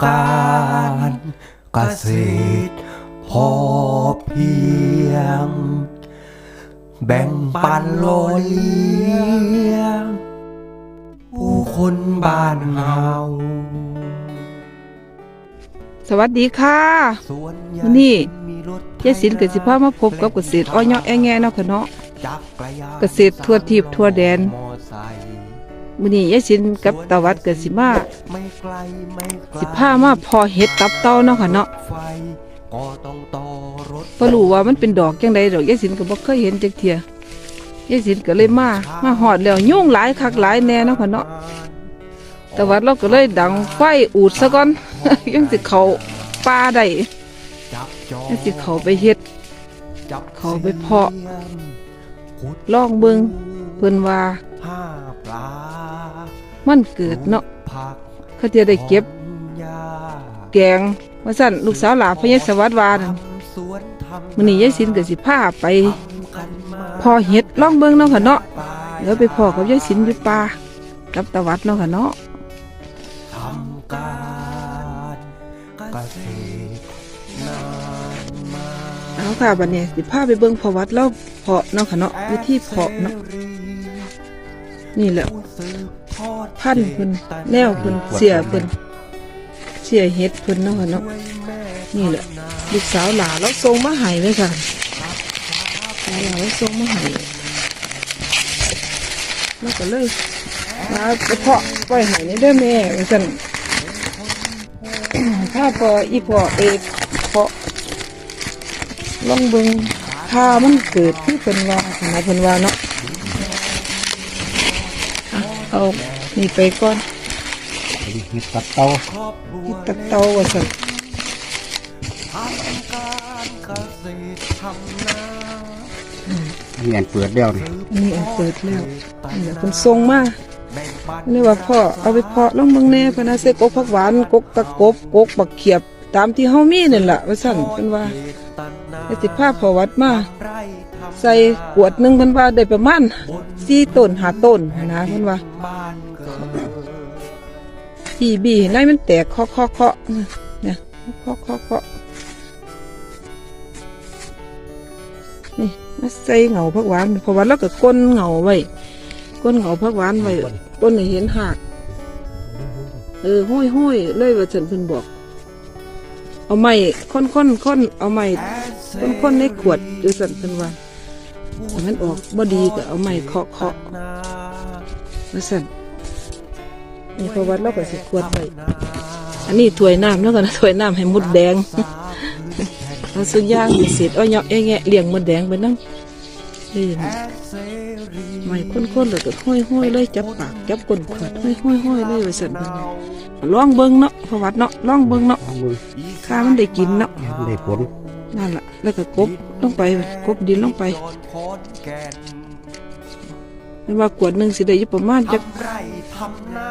ำการเกษตรพอเพียง แบ่งปันโลยเลี้ยงผู้คนบ้านเฮาสวัสดีค่ะสวนใหญ่วันนี้มีรถยายสินเกิดสิพามาพบกับเกษตรอ้อยเนาะแอแงเนาะค่ะเนาะจักรยานเกษตรทั่วทิพย์ทั่วแดน มื้อนี้ยายสินกับตาวัดเกิดสิมาสิพามาพอเห็ดตับเต้าเนาะค่ะเนาะไฟก็ต้องต่อรถบ่รู้ว่ามันเป็นดอกจังไดดอกยายสินก็บ่เคยเห็นจักเที่ยยายสินก็เลยมา มาฮอดแล้วยุ่งหลายคักหลายแน่เนาะค่ะเนาะตาวัดเราก็เลยดังไฟอูดซะก่อน ยังสิเขาป่าได้ยังสิเขาไปเฮ็ด เขาไปเพาะขุดลองเบิงเพิ่นว่า ห้าปลามันเกิดเนาะผักเขาจะได้เก็บหญ้าแกงว่าสั่นลูกสาวหลาพญสวัสดิ์วานั่นทำสวนทำมื้อนี้ยายสินก็สิพาไปทำกันมาพอเห็ดลองเบิ่งเนาะค่ะเนาะปลายเดี๋ยวไปพอกับยายสินอยู่ป่ากับตาวัดเนาะค่ะเนาะทำการเกษตรนานมาเอาค่ะบัดนี้สิพาไปเบิ่งพอวัดเราเพาะเนาะค่ะเนาะวิธีเพาะเนาะนี่แหละผู้สืบทอด พันเพิ่นแนวเพิ่นเสียเพิ่นเสียเห็ดเพิ่นเนาะค่ะเนาะนี่แหละลูกสาวหลาเราส่งมาให้เลยค่ะหลาเราส่งมาให้แล้วก็เลยมาเพาะไว้ให้ในเด้อแม่ว่าซั่นถ้าพออีพอเอกเพาะลองเบิ่งถ้ามันเกิดที่เพิ่นว่าขนาดเพิ่นว่าเนาะ เอานี่ไปก่อนเห็ดตับเตาครอบครัวที่ตักเตาว่าซั่นทำการเกษตรทำนาอันนี้อันเปิดแล้วนี่อันนี้อันเปิดแล้วนี่แหละเพิ่นส่งมาแบ่งปันนี่ว่าพ่อเอาไปเพาะลองเบิ่งแหน่เพิ่นน่ะใส่กกผักหวานกกตะกบกกบักเขียบตามที่เฮามีนั่นล่ะว่าซั่นเพิ่นว่าแต่สิพาพ่อวัดมาไร่ทำ ใส่ขวดหนึงเพิ่นว่าได้ประมาณ4ต้น5ต้นนะเพิ่นว่าบ้านเกิดบีในมันแตกเคาะเคาะเคาะเนี่ยเคาะเคาะเคาะนี่มาใส่เหงาผักหวานเพราะว่าเราก็ก้นเหงาไว้ก้นเหงาผักหวานไว้ก้นเห็นหากเออห้อยห้อยเลยว่าฉันเพิ่นบอก เอาไม้ค้นค้นค้นเอาไม้ค้นค้นในขวดดูสันเพิ่นว่า ถ้ามันออกบ่ดีก็เอาไม้เคาะเคาะว่าสันนี่เพราะว่าเราก็สิขวดไว้อันนี้ถ้วยน้ำแล้วกันนะถ้วยน้ำให้มดแดงเอาสุดย่างสิเสร็จเอาเหยาะแงะเลี้ยงมดแดงไปนั่งนี่นะไม่ข้นๆเลยก็ห้อยๆเลยจับปากจับก้นขวดห้อยๆๆเลยไว้สั่นเพิ่นลองเบิ่งเนาะเพราะวัดเนาะลองเบิ่งเนาะเอามือข้ามันได้กินเนาะได้ผล นั่นล่ะแล้วก็กบลงไปกบดินลงไปไม่ว่ากวดหนึงสิได้อยู่ประมาณจักไร่ทำนา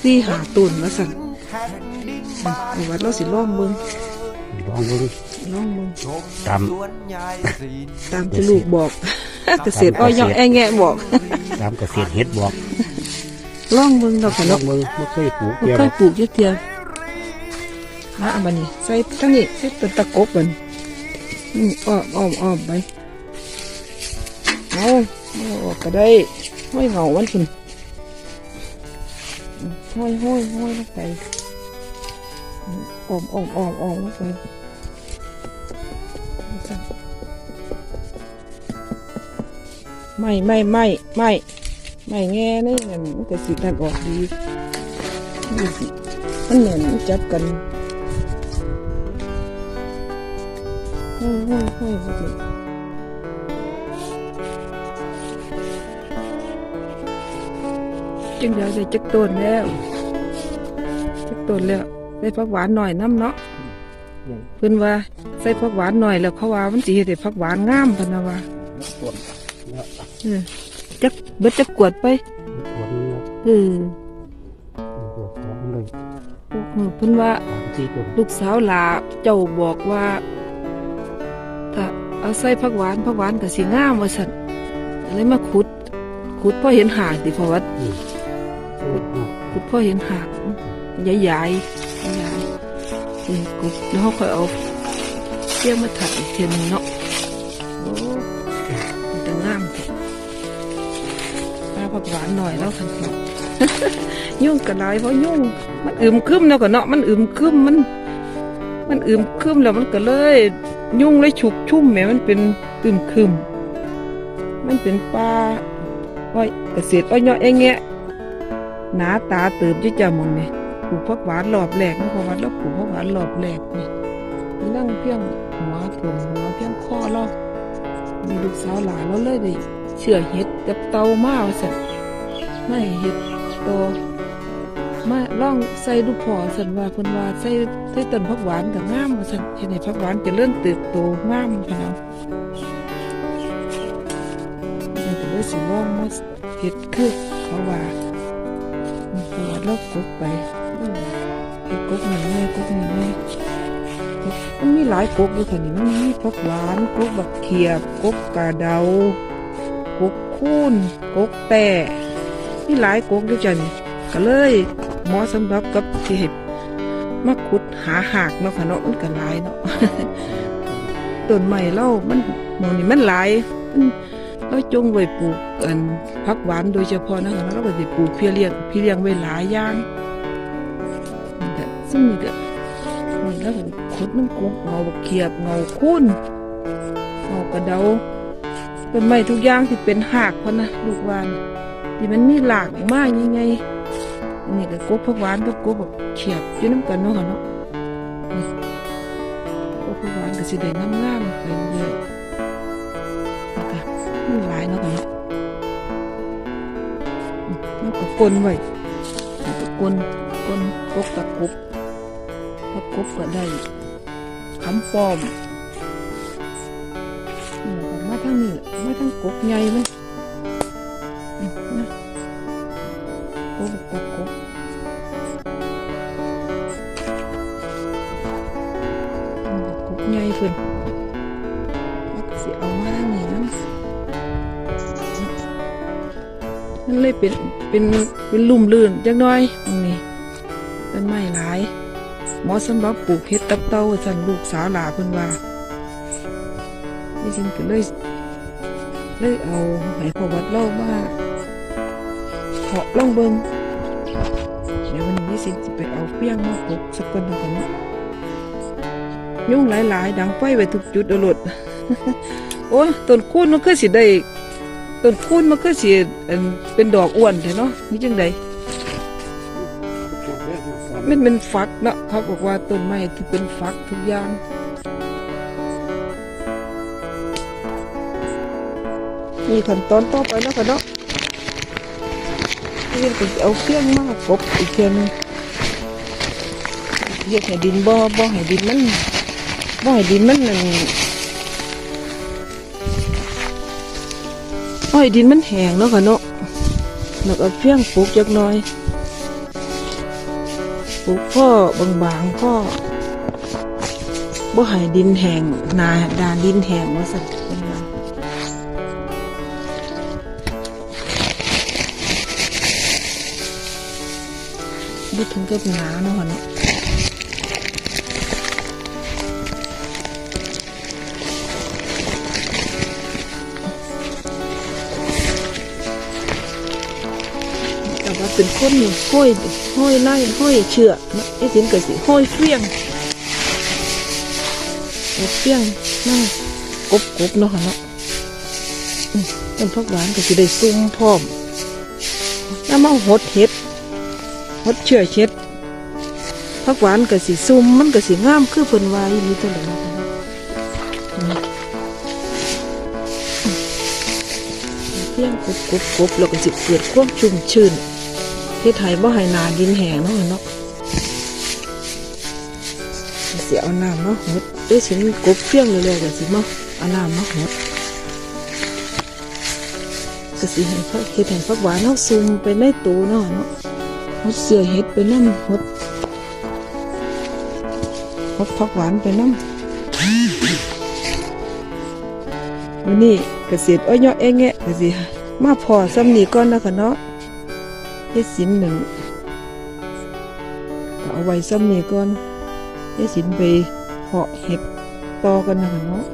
สี่หาต้นว่าสั่นแผ่นดินบ้านเพราะวัดเราสิลองเบิ่งลองดูลองเบิ่งชมตามสวนยายสินตามที่ลูกบอกเกษตรอ้อยเหยาะแงะบอกตามเกษตรเห็ดบอกลองเบิ่งดอกขลนองกมือไม่เคยปลูกบ่เดียวเคยปลูกเยอะเทียม มาอันบันนี้ใส่ทั้งนี้ใส่ต้นตะกบมันนี่อ้อมอ้อมอ้อมไปเอาเอาออกก็ได้ห้อยเหงามันคุ จึงอยากได้จักต้นแล้วจักต้นแล้วใส่ผักหวานหน่อยน้ำเนาะเพิ่นว่าใส่ผักหวานหน่อยแล้วเขาว่ามันสิเฮ็ดให้ผักหวานงามพิ่นน่ะว่าจักเบิดจักกวดไปเออเพิ่นว่าลูกสาวหลาเจ้าบอกว่า เอาใส่ผักหวานผักหวานกับสีงามว่าสันอะไรมาขุด ขุดพ่อเห็นหากดิพ่อวัดขุดพ่อเห็นหากใหญ่ๆใหญ่ๆนี่กบแล้วเขาค่อยเอาเสี้ยมาถัดอีกเทียหนึงเนาะโอ้มันจะงามจ้ะปลาผักหวานหน่อยแล้วทันทียุ่งกระไรเพราะยุ่งมันอึมครึมแล้วก็เนาะมันอึมครึมมัน มันอึมครึมแล้วมันก็เลย ยุ่งเลยฉุกชุ่มแหมมันเป็นอึมคึมมันเป็นปลาอ้อยเกษตรอ้อยเนาะเองเงี้ยหนาตาเติบอยิ่จ้ะมองเนี่ปลูกผักหวานรอบแรกนะเพราะว่าเราปลูกผักหวานรอบแรกนี่นี่นั่งเพียงหัวถ่วมหัวเพียงคอเรามีลูกสาวหลานเราเลยด้เชื่อเห็ดกับเตามาว่าสั่นไม่เห็ดโต มาล่องใส่ลูกพอสันว่าเพิ่นว่าใส่ใส่ต้นผักหวานกับงามว่าสันเห็นให้ผักหวานจะเริ่มเติบโตงามพะเนามันก็เลยสิว่ามาเฮ็ดคือเขาว่ามันก็ว่าเรากบไปเฮ็ดกบหนึ่งแม่กบหนึ่งแม่มันมีหลายกบอยู่ค่ะนี่มันมีผักหวานกบบักเขียบกบกาเดากบคูนกบแต่มีหลายกบอยู่จ้ะนี่ก็เลย เหมาะสำหรับกับที่เห็ดมาขุดหาหากเนาะค่ะเนาะมันก็หลายเนาะต้นไม้เล่ามันหมองนี่มันหลายเราจงไว้ปลูกอันผักหวานโดยเฉพาะนะคะแล้วเราก็จะปลูกเพียเลี้ยงพี่เลี้ยงไว้หลายอย่างซึ่งนี่ก็นี่แล้วก็ขุดมันกุบเงาเขียบเงาคุ้นเงากระเดาต้นไม้ทุกอย่างที่เป็นหากพะนะลูกวานที่มันมีหลากออกยังไง นนี้ก็กบผักหวานกับกบบักเขียบอยู่น้ำกันเนาะค่ะเนาะนี่กบผักหวานก็สิได้งามๆไปเรื่อยนะคะมันหลายเนาะค่ะเนาะมแล้วก็กลนไว้แล้วก็กลนกลนกบตะกบตะกบก็ได้คำปอมมาทางนี้มาทางกบใหญ่เลยอืมนะ กบตะกบนี่ก็กบใหญ่เพิ่นแล้วก็สิเอามาทางนี้นะมันเลยเป็นเป็นเป็นลุ่มลื่นจักหน้อยตรงนี้ต้นไม้หลายเหมาะสำหรับปลูกเห็ดตับเต้าสันลูกสาวหลาเพิ่นว่าดิฉันก็เลยเลยเอาให้พอวัดเล่ามา เพาะลองเบิงเดี๋ยววันนี้ดิจะไปเอาเปี้ยงมาปลูกสักคนหนึ่งเนาะยุ่งหลายๆ ดังไฟไปทุกจุดเอาหลดโอ้ยต้นคูนมันคือสิได้ต้นคูนมันก็สิอันเป็นดอกอ้วนแท้เนาะนี่จังไดมันเป็นฟักเนาะเขาบอกว่าต้นไม้ที่เป็นฟักทุกอย่างมีขั้นตอนต่อไปแล้วค่ะเนาะ นี่ก็สิเอาเครื่องมากกบอีกเทียหนึงเรียกให้ดินบ่บ่ให้ดินมันบ่ให้ดินมันนั่นอ้อยดินมันแห้งเนาะค่ะเนาะแล้วก็เพียงปลูกจักน่อยปลูกพ่อบางๆพ่อบ่ให้ดินแห้งหนาดานดินแห้งว่าสั่นเพิ่นว่า บ่ถึงเกับหนาเนาะค่ะเนาะแต่ว่าเป็นคนห้อยห้อยไล่ห้อยเชือกนะไอ้สินก็สิห้อยเฟี้ยงเฟี้ยงนั่งกบกบเนาะค่ะเนาะอืมต้นพักหวานก็สิได้ซุ่มพร้อมแล้วมาหดเห็ด หดเชื่อเช็ดพักหวานก็สิซุ่มมันก็สิงามคือเพิ่นวาอีหลีตัวเลยเนาะค่ะเนาะอืมอืมเฟี้ยงกบกบกบแล้วก็สิเกิดความชุ่มชื่นเฮ็ดไห้บ่ให้นาดินแห้งเนาะเนาะสิเอาน้ำมาหดด้วยสินกบเฟี้ยงเร็วๆก็สิมาเอาน้ำมาหดก็สิให้พักเฮ็ดให้พักหวานเฮาซุ่มไปในตูเนาะเนาะ หดเสือเฮ็ดไปนำหดหดพักหวานไปนำวันนี้เกษตรอ้อยเนาะเองแงะก็สิมาพอซ้ำนีก่อนนะคะเนาะเฮ็ดสินหนึ่งก็เอาไว้ซ้ำนี่ก่อนยายสินไปเพาะเห็ดต่อกันนะคะเนาะ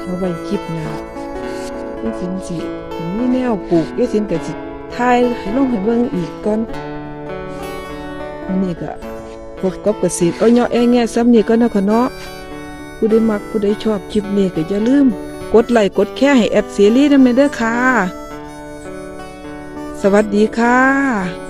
เอาไว้คลิปหน้า สินสิมีแนวปลูกยายสินก็สิทายให้ลงให้เบิ่งอีกก่อนอันนี้ก็พวกกับเกษตรเอาเนาะแอ้แง่ซ้ำนี่ก็นาะค่ะเนาะผู้ใดมักผู้ใดชอบคลิปนี้ก็อย่าลืม กดไลค์กดแค่ให้แอดเสียรีนำเด้อค่ะ สวัสดีค่ะ